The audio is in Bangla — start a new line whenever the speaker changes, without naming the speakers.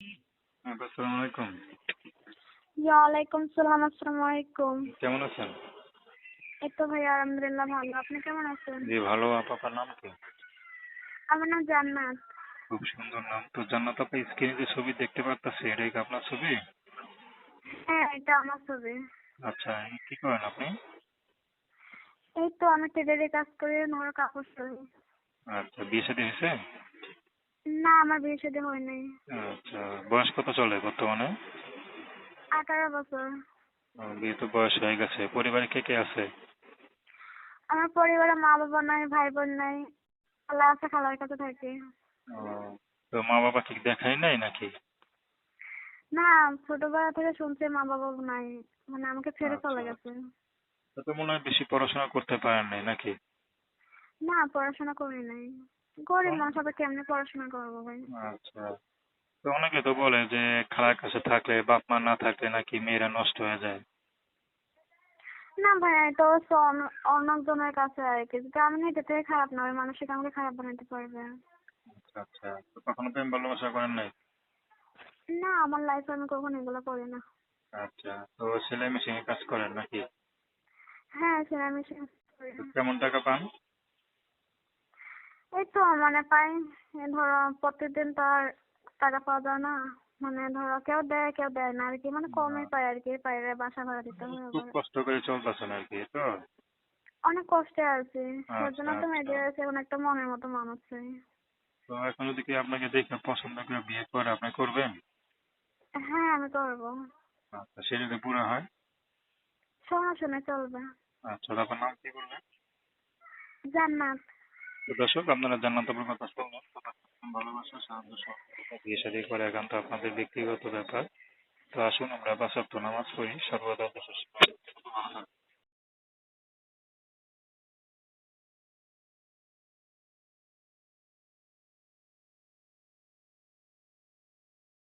হ্যাঁ, আসসালামু আলাইকুম।
ওয়ালাইকুম সালাম আসসালামু আলাইকুম।
কেমন আছেন?
এই তো ভাই আলহামদুলিল্লাহ ভালো। আপনি কেমন আছেন?
জি ভালো। আপনার নাম কি?
আমার নাম জান্নাত।
খুব সুন্দর নাম। তো জান্নাত আপনি স্ক্রিনে যে ছবি দেখতে পারতেছি এটাই কি আপনার ছবি?
হ্যাঁ এটা আমার ছবি।
আচ্ছা কি করেন আপনি?
এই তো আমি টেলারে কাজ করি ঘর কাপড় সই
আচ্ছা বিয়ে শাদী হয়েছে?
না আমার বিয়ে সাথে হয় নাই।
আচ্ছা। কত চলে বর্তমানে?
আঠারো বছর।
ও, বিয়ে তো বয়স হয়ে গেছে। পরিবারে কে কে আছে?
আমার পরিবারে মা বাবা নাই ভাই বোন নাই খালা আছে খালার কাছে থাকি।
তো মা বাবা কি দেখাই নাই নাকি?
না ছোটবেলা থেকে শুনছি মা বাবা নাই। মানে আমাকে ছেড়ে চলে
আচ্ছা।
গেছে।
তো তো মনে হয় বেশি পড়াশোনা করতে পারেন নাই নাকি?
না পড়াশোনা করি নাই। গরিব মানুষ আবার কেমনে পড়াশোনা করব ভাই?
আচ্ছা। তো অনেকে তো বলে যে খালার কাছে থাকলে বাপ মা না থাকলে নাকি মেয়েরা নষ্ট হয়ে যায়।
না ভাই এটা হচ্ছে অন্যজনের কাছে আর কি। যদি আমি থেকে খারাপ না। ওই মানুষকে আমাকে খারাপ বানাতে পারবে।
আচ্ছা আচ্ছা। তো কখনো প্রেম ভালোবাসা করেন নাই?
না আমার লাইফে আমি কখনো এগুলো করি না।
আচ্ছা তো সেলাই মেশিনে কাজ করেন নাকি?
হ্যাঁ সেটা আমি সে- করি।
তো
না।
কেমন টাকা পান?
এই তো মানে পাই। ধরো প্রত্যেকদিন তো আর টাকা পাওয়া যায় না। মানে ধরো কেউ দেয় কেউ দেয় না আর কি মানে কমই পাই আর কি পাইলে বাসা ভাড়া দিতে হয়
খুব। কষ্ট করে চলতেছেন আর কি তো
অনেক কষ্টে আছি
আচ্ছা,
জন্য তো। মেয়েদের আছে এখন একটা মনের মতো মানুষ চাই
তো এখন যদি কি আপনাকে দেখে পছন্দ করে বিয়ে করে আপনি করবেন?
হ্যাঁ আমি করব।
আচ্ছা সে যদি পুরো হয়?
সমস্যা নেই চলবে।
আচ্ছা তো আপনার নাম কি
জান্নাত।
দর্শক, আপনারা জান্নাত আপনার কথা শুনলেন। ভালোবাসা, সাহায্য বিয়ে শাদী করে একান্ত আপনাদের ব্যক্তিগত ব্যাপার। তো আসুন, আমরা বাসাত্ম নামাজ পড়ি, সর্বদা দেশের